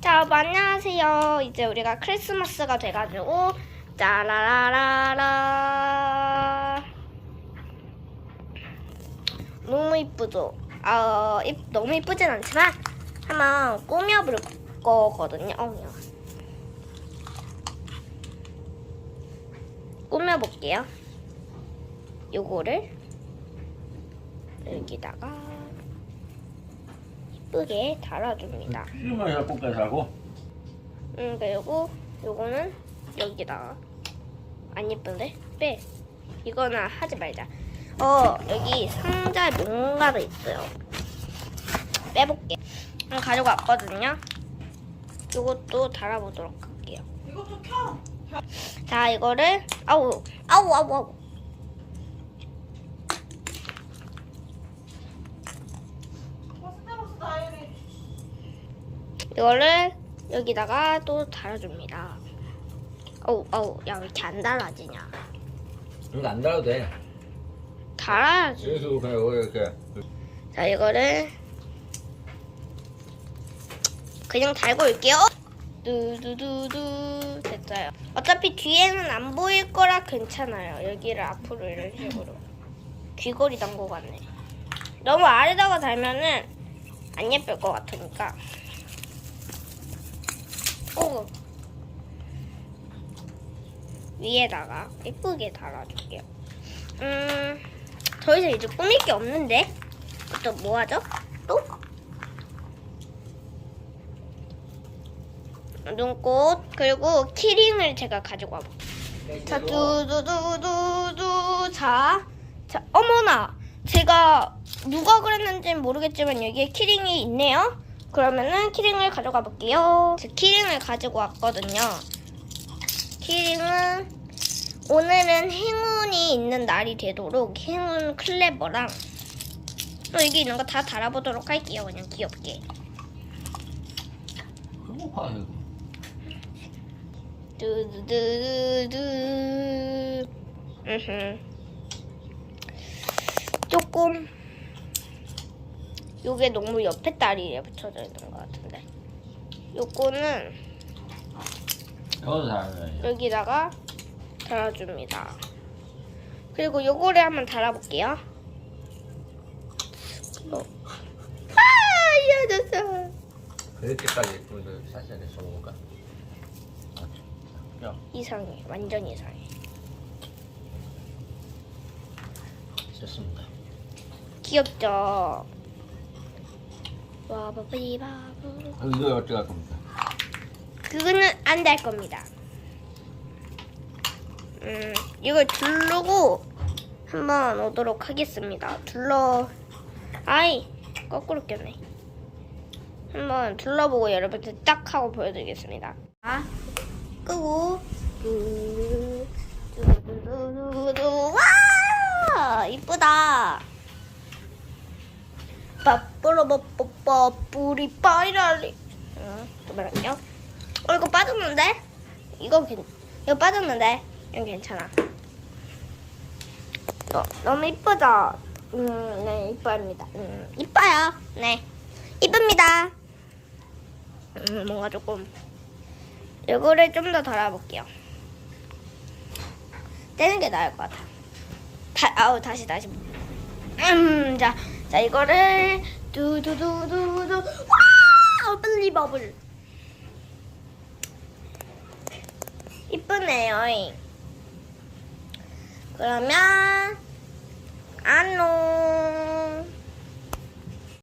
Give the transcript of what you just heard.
자, 안녕하세요. 이제 우리가 크리스마스가 돼가지고 짜라라라라 너무 이쁘죠? 아, 이- 너무 이쁘진 않지만 한번 꾸며볼 거거든요. 어, 야. 꾸며볼게요. 요거를 여기다가 이쁘게 달아줍니다. 필름을 약국까지 하고. 음 그리고 요거는 여기다가 안 예쁜데? 빼. 이거는 하지 말자. 어 여기 상자에 뭔가가 있어요. 빼볼게. 음, 가지고 왔거든요. 요것도 달아보도록 할게요. 이것도 켜. 자 이거를 아우 아우 아우 아우 스타벅스 다이어리. 이거를 여기다가 또 달아줍니다. 아우 아우 야 왜 이렇게 안 달아지냐? 이거 안 달아도 돼. 달아야지. 여기서 그냥 여기 이렇게. 자 이거를 그냥 달고 올게요. 두두두두. 됐어요. 어차피 뒤에는 안 보일 거라 괜찮아요. 여기를 앞으로 이런 식으로. 귀걸이 담고 갔네. 너무 아래다가 달면은 안 예쁠 것 같으니까 오 위에다가 예쁘게 달아줄게요 음 더 이상 이제 꾸밀 게 없는데 또 뭐 하죠? 또? 눈꽃 그리고 키링을 제가 가지고 와볼게요. 자 두두두두두 자, 자 어머나 제가 누가 그랬는지는 모르겠지만 여기에 키링이 있네요. 그러면은 키링을 가져가 볼게요. 제 키링을 가지고 왔거든요. 키링은 오늘은 행운이 있는 날이 되도록 행운 클레버랑 또 여기 있는 거 다 달아보도록 할게요. 그냥 귀엽게. 이거 두두두두. 으흠. 조금 요게 너무 옆에 다리에 붙여져 있는 것 같은데. 요거는 이것도 여기다가 달아줍니다. 그리고 요거를 한번 달아볼게요. 어. 아, 이어졌어. 그렇게까지 예쁘게 사셔야 돼 저거가 야 이상해. 완전 이상해. 좋습니다 귀엽죠? 와바비바부. 그럼 이거 어떻게 할 겁니까? 그거는 안달 겁니다. 음, 이걸 두르고 한번 오도록 하겠습니다. 둘러, 아이, 거꾸로 꼈네. 한번 둘러보고 여러분들 딱 하고 보여드리겠습니다. 자, 끄고, 뚜, 뚜두두두두, 와! 이쁘다! 빠뽀로뽀뽀뽀 뿌리 응, 또 말할게요. 어 이거 빠졌는데? 이거 괜 이거 빠졌는데? 이거 괜찮아. 어, 너무 이쁘죠? 음, 네 이뻐합니다. 음, 이뻐요. 네, 이쁩니다. 음, 뭔가 조금 이거를 좀더 달아볼게요. 떼는 게 나을 것 같아. 다, 아우 다시 다시. 음, 자, 자 이거를 두두두두두 와, 어블리버블. 이쁘네요. 그러면 안녕.